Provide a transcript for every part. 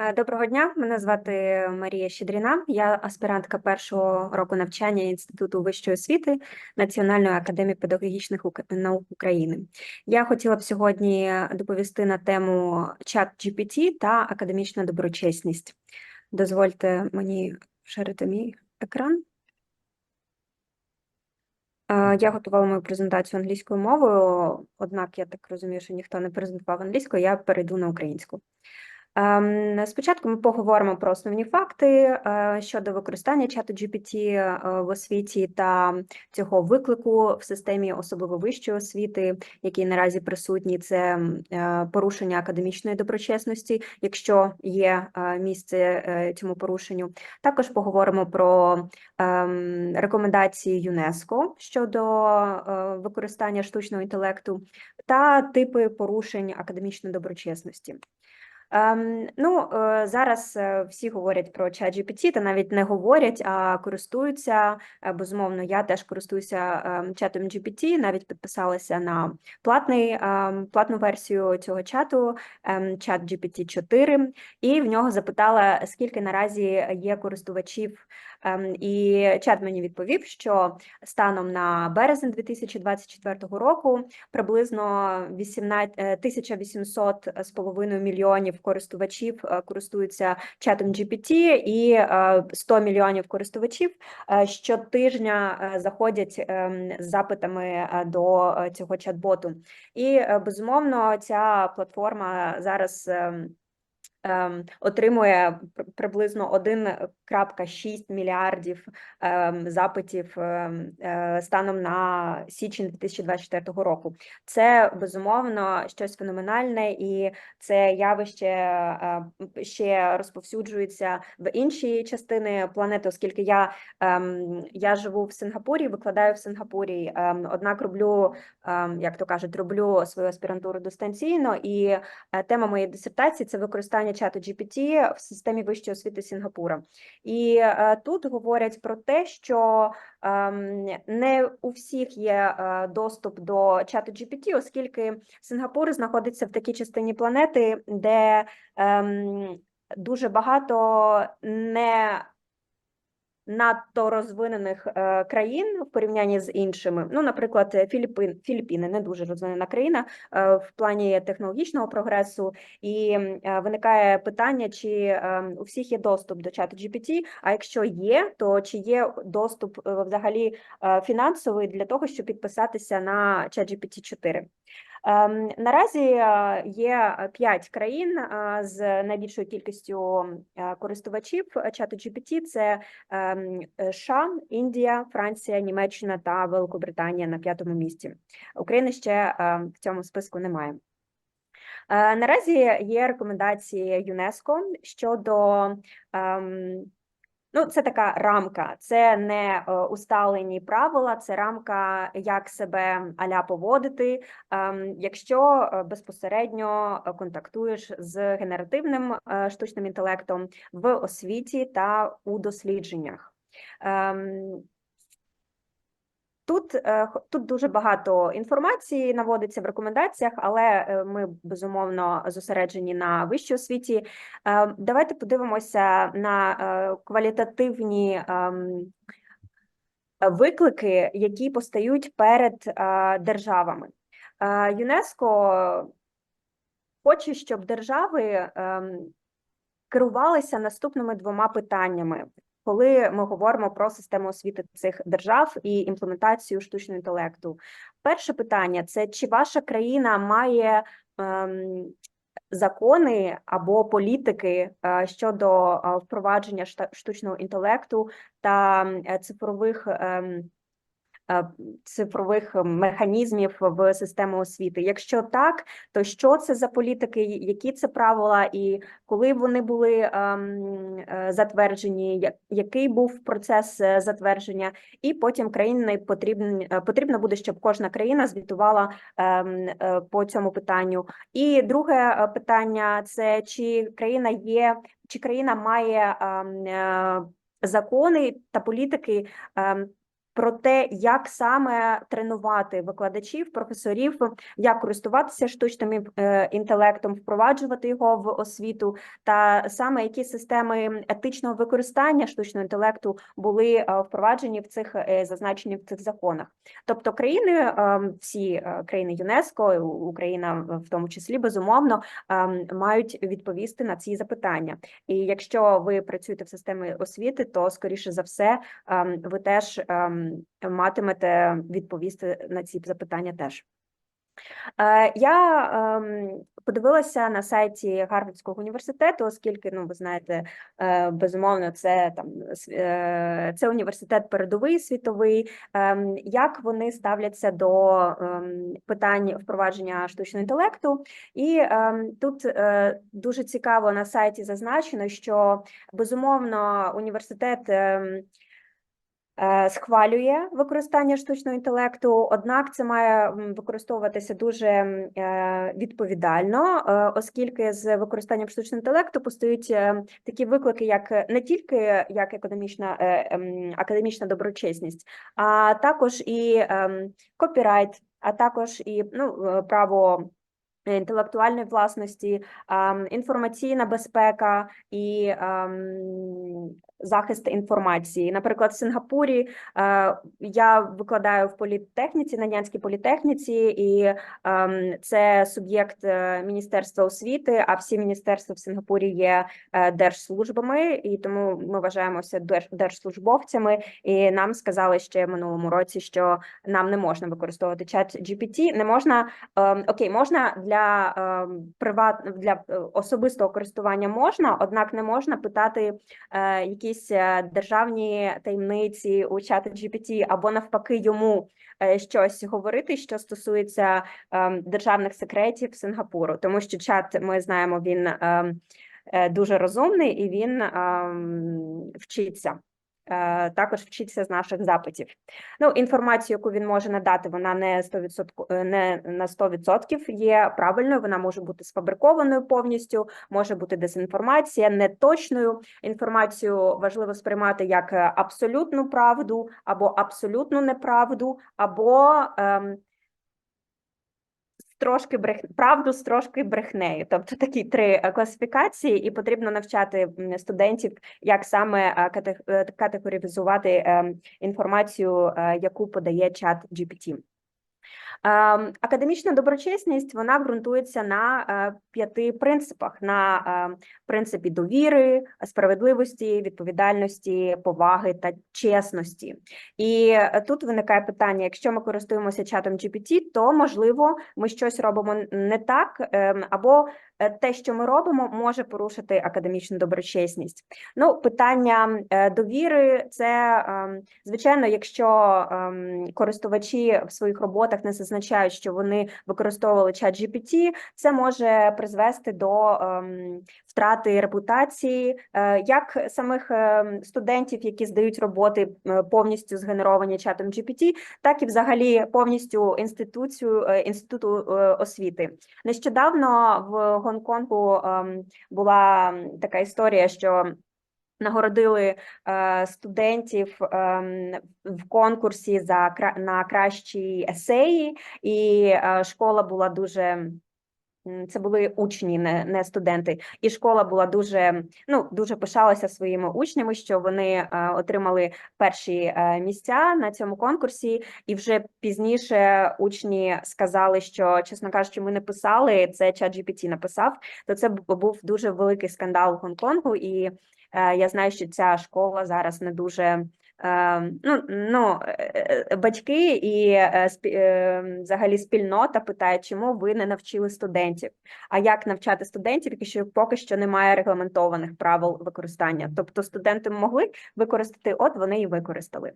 Е, Доброго дня, мене звати Марія Щедріна. Я аспірантка першого року навчання Інституту вищої освіти Національної академії педагогічних наук України. Я хотіла б сьогодні доповісти на тему чат GPT та академічна доброчесність. Дозвольте мені ширити мій екран. Е, Я готувала мою презентацію англійською мовою, однак я так розумію, що ніхто не презентував англійською, я перейду на українську. Ем, Спочатку ми поговоримо про основні факти е, щодо використання чату GPT е, в освіті та цього виклику в системі особливо вищої освіти, який наразі присутній, це е, порушення академічної доброчесності, якщо є місце цьому порушенню. Також поговоримо про ем, рекомендації ЮНЕСКО щодо використання штучного інтелекту та типи порушень академічної доброчесності. Ем, ну, е, зараз е, всі говорять про ChatGPT, та навіть не говорять, а користуються. Е, Безумовно, я теж користуюся ем, чатом GPT, навіть підписалася на платний, ем, платну версію цього чату, чат GPT 4, і в нього запитала, скільки наразі є користувачів. Ем, І чат мені відповів, що станом на березень 2024 року приблизно 18, е, 1800 з половиною мільйонів користувачів е, користуються чатом GPT і е, 100 мільйонів користувачів е, щотижня е, заходять ем, з запитами е, до е, цього чат-боту. І е, безумовно, ця платформа зараз. Ем, Отримує пр- приблизно 1,6 мільярдів ем, запитів ем, е, станом на січень 2024 року. Це безумовно щось феноменальне, і це явище е, ще розповсюджується в інші частини планети, оскільки я, я живу в Сингапурі, викладаю в Сингапурі, однак роблю, як то кажуть, роблю свою аспірантуру дистанційно, і е, тема моєї дисертації це використання чату GPT в системі вищої освіти Сінгапура. І е, тут говорять про те, що ем, не у всіх є е, доступ до чату GPT, оскільки Сингапур знаходиться в такій частині планети, де ем, дуже багато не надто розвинених е, країн в порівнянні з іншими. Ну, наприклад, Філіппін, Філіппіни не дуже розвинена країна е, в плані технологічного прогресу, і е, виникає питання, чи у всіх є доступ до чату GPT, а якщо є, то чи є доступ взагалі фінансовий для того, щоб підписатися на чат GPT 4. Ем, Наразі е, є п'ять країн е, з найбільшою кількістю е, користувачів чату GPT. Це ем, е, США, Індія, Франція, Німеччина та Великобританія на п'ятому місці. України ще е, в цьому списку немає. Е, Наразі є рекомендації ЮНЕСКО щодо ем, Ну, це така рамка, це не е, усталені правила, це рамка, як себе аля поводити, ем, якщо е, безпосередньо е, контактуєш з генеративним штучним інтелектом в освіті та у дослідженнях. Тут, е, тут дуже багато інформації наводиться в рекомендаціях, але е, ми безумовно зосереджені на вищій освіті. Е, Давайте подивимося на квалітативні ем, виклики, які постають перед державами. ЮНЕСКО хоче, щоб держави ем, керувалися наступними двома питаннями. Коли ми говоримо про систему освіти цих держав і імплементацію штучного інтелекту, перше питання це чи ваша країна має ем, закони або політики е, щодо е, впровадження штучного інтелекту та цифрових е, цифрових механізмів в систему освіти. Якщо так, то що це за політики, які це правила, і коли вони були ем, е, затверджені, який був процес е, затвердження, і потім країні потрібно, потрібно буде, щоб кожна країна звітувала ем, е, по цьому питанню. І друге е, питання це чи країна є, чи країна має ем, е, закони та політики про те, як саме тренувати викладачів, професорів, як користуватися штучним е, інтелектом, впроваджувати його в освіту, та саме які системи етичного використання штучного інтелекту були е, впроваджені в цих е, зазначені в цих законах. Тобто країни, всі країни ЮНЕСКО, Україна в тому числі, безумовно, мають відповісти на ці запитання. І якщо ви працюєте в системі освіти, то скоріше за все ви теж матимете відповісти на ці запитання теж. Е, Я ем, подивилася на сайті Гарвардського університету, оскільки, ну, ви знаєте, е, безумовно, це там е, це університет передовий світовий. ем, Як вони ставляться до ем, питань впровадження штучного інтелекту? І тут дуже цікаво на сайті зазначено, що безумовно університет. Е, Схвалює використання штучного інтелекту, однак це має використовуватися дуже е, відповідально, е, оскільки з використанням штучного інтелекту постають такі виклики, як не тільки як економічна ем, академічна доброчесність, а також і ем, копірайт, а також і ну, право. Інтелектуальної власності, інформаційна безпека і ем, захист інформації. Наприклад, в Сингапурі е, я викладаю в політехніці, на Нянській політехніці, і ем, це суб'єкт е, Міністерства освіти. А всі міністерства в Сингапурі є е, держслужбами, і тому ми вважаємося держ- держслужбовцями. І нам сказали ще минулому році, що нам не можна використовувати чат GPT, не можна ем, окей, можна для ем, приват для е, особистого користування можна, однак не можна питати е, якісь е, державні таємниці у чата GPT або навпаки йому е, щось говорити, що стосується ем, державних секретів Сингапуру, тому що чат ми знаємо, він ем, е, дуже розумний і він ем, вчиться. Е, Також вчиться з наших запитів. Ну, інформацію, яку він може надати, вона не 100%, е, не на 100% є правильною, вона може бути сфабрикованою повністю, може бути дезінформація, неточною. Інформацію важливо сприймати як е, абсолютну правду або абсолютну неправду, або ем, трошки брех... правду з трошки брехнею. Тобто такі три е, класифікації, і потрібно навчати студентів, як саме е, е, категоризувати ем, інформацію, яку подає чат GPT. Ем, Академічна доброчесність вона ґрунтується на е, п'яти принципах: на е, принципі довіри, справедливості, відповідальності, поваги та чесності. І е, тут виникає питання: якщо ми користуємося чатом GPT, то можливо ми щось робимо не так, ем, або те, що ми робимо, може порушити академічну доброчесність. Ну, питання е, довіри це ем, звичайно, якщо користувачі в своїх роботах не зазначають, що вони використовували чат GPT, це може призвести до втрати репутації е, як самих студентів, які здають роботи е, повністю згенеровані чатом GPT, так і взагалі повністю інституцію е, інституту е, освіти. Нещодавно в Гонконгу ем, була така історія, що Нагородили е, студентів ем, в конкурсі за на кращі есеї, і е, школа була дуже. Це були учні, не, не студенти, і школа була дуже ну дуже пишалася своїми учнями, що вони е, отримали перші е, місця на цьому конкурсі. І вже пізніше учні сказали, що чесно кажучи, ми не писали це. Чат GPT написав. То це був дуже великий скандал в Гонконгу, і Е, Я знаю, що ця школа зараз не дуже. Е, Ну, ну, е, е, батьки і е, е, взагалі спільнота питають, чому ви не навчили студентів? А як навчати студентів, якщо поки що немає регламентованих правил використання? Тобто студенти могли використати, от вони і використали.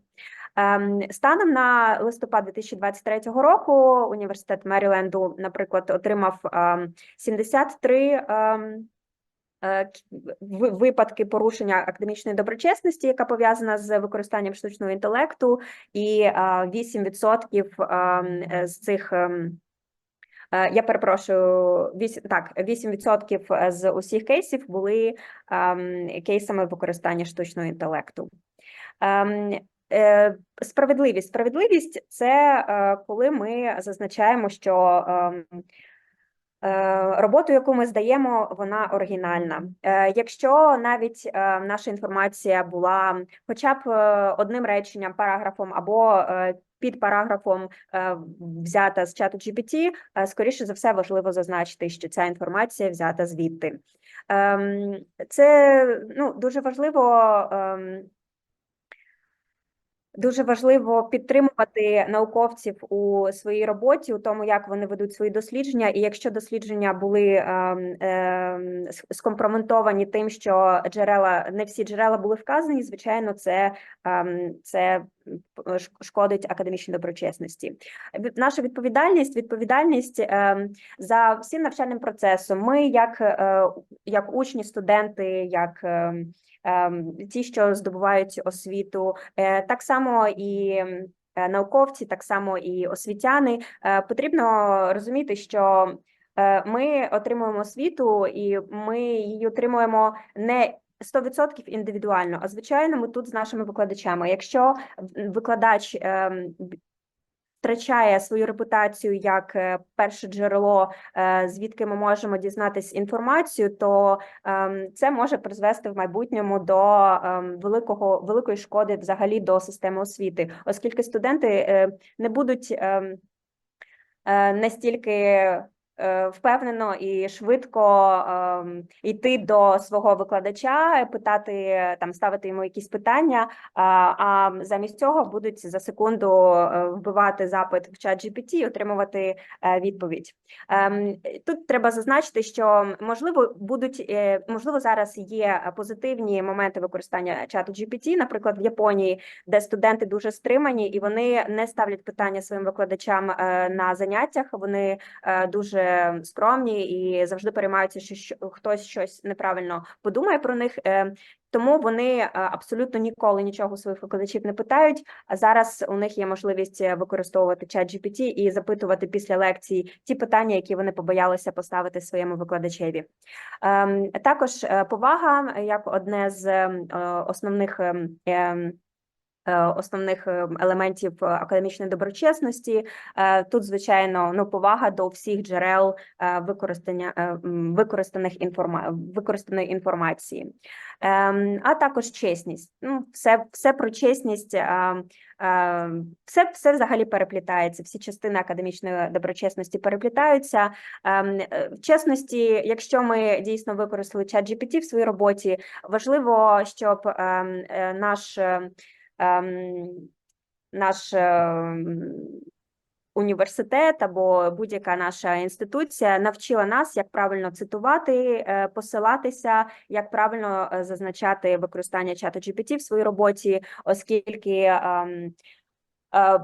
Ем, Станом на листопад 2023 року університет Меріленду, наприклад, отримав ем, 73 ем, е, к- ви- випадки порушення академічної доброчесності, яка пов'язана з використанням штучного інтелекту, і е, 8% ем, е, з цих. ем, е, Я перепрошую, 8, так, 8% з усіх кейсів були ем, кейсами використання штучного інтелекту. Е, Справедливість. Справедливість це е, коли ми зазначаємо, що е, роботу, яку ми здаємо, вона оригінальна. Е, Якщо навіть е, наша інформація була хоча б е, одним реченням, параграфом або під параграфом взята з чату GPT, скоріше за все важливо зазначити, що ця інформація взята звідти. Ем, Це ну, дуже важливо. Дуже важливо підтримувати науковців у своїй роботі, у тому, як вони ведуть свої дослідження. І якщо дослідження були ем, ем, с- скомпрометовані тим, що джерела не всі джерела були вказані, звичайно, це, ем, це шкодить академічній доброчесності. Наша відповідальність відповідальність ем, за всім навчальним процесом. Ми, як, е, як учні, студенти, як ем, ті, що здобувають освіту, е, так само і е, науковці, так само і освітяни. Е, Потрібно розуміти, що ми отримуємо освіту, і ми її отримуємо не 100% індивідуально, а звичайно, ми тут з нашими викладачами. Якщо викладач ем, втрачає свою репутацію як е, перше джерело, е, звідки ми можемо дізнатись інформацію, то ем, це може призвести в майбутньому до ем, великого великої шкоди взагалі до системи освіти, оскільки студенти е, не будуть ем, настільки впевнено і швидко ем, йти до свого викладача, питати е, там, ставити йому якісь питання. А, а замість цього будуть за секунду е, вбивати запит в чат GPT і отримувати е, відповідь. Ем, Тут треба зазначити, що можливо будуть е, можливо зараз є позитивні моменти використання чату GPT, наприклад, в Японії, де студенти дуже стримані і вони не ставлять питання своїм викладачам е, на заняттях. Вони е, скромні і завжди переймаються, що хтось щось неправильно подумає про них. Е, Тому вони е, абсолютно ніколи нічого своїх викладачів не питають. А зараз у них є можливість е, використовувати чат GPT і запитувати після лекцій ті питання, які вони побоялися поставити своєму викладачеві. Ем, Також повага як одне з ем, основних. Ем, ем, е, Основних ем, елементів е, академічної доброчесності Е, тут, звичайно, ну повага до всіх джерел е, використання е, використаних інформа... використаної інформації, Ем, а також чесність. Ну, все, все про чесність, е, е, все, все взагалі переплітається. Всі частини академічної доброчесності переплітаються. Ем, е, В чесності, якщо ми дійсно використали чат GPT в своїй роботі, важливо, щоб ем, е, наш е, ем, наш ем, університет або будь-яка наша інституція навчила нас, як правильно цитувати, е, посилатися, як правильно е, зазначати використання чата GPT в своїй роботі, оскільки ем,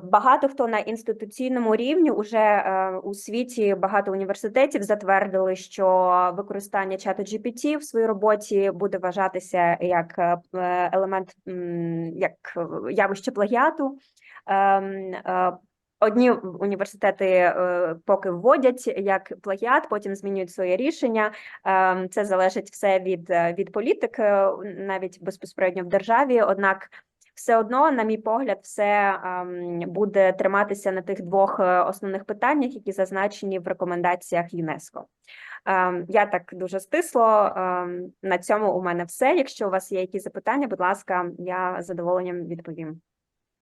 Багато хто на інституційному рівні уже е, у світі багато університетів затвердили, що використання чату GPT в своїй роботі буде вважатися як е, елемент як е, явище плагіату. Ем, е, Одні університети е, поки вводять як плагіат, потім змінюють своє рішення. Ем, Це залежить все від, е, від політик, е, навіть безпосередньо в державі. Однак все одно, на мій погляд, все ем, буде триматися на тих двох е, основних питаннях, які зазначені в рекомендаціях ЮНЕСКО. Ем, Я так дуже стисло. ем, На цьому у мене все. Якщо у вас є якісь запитання, будь ласка, я з задоволенням відповім.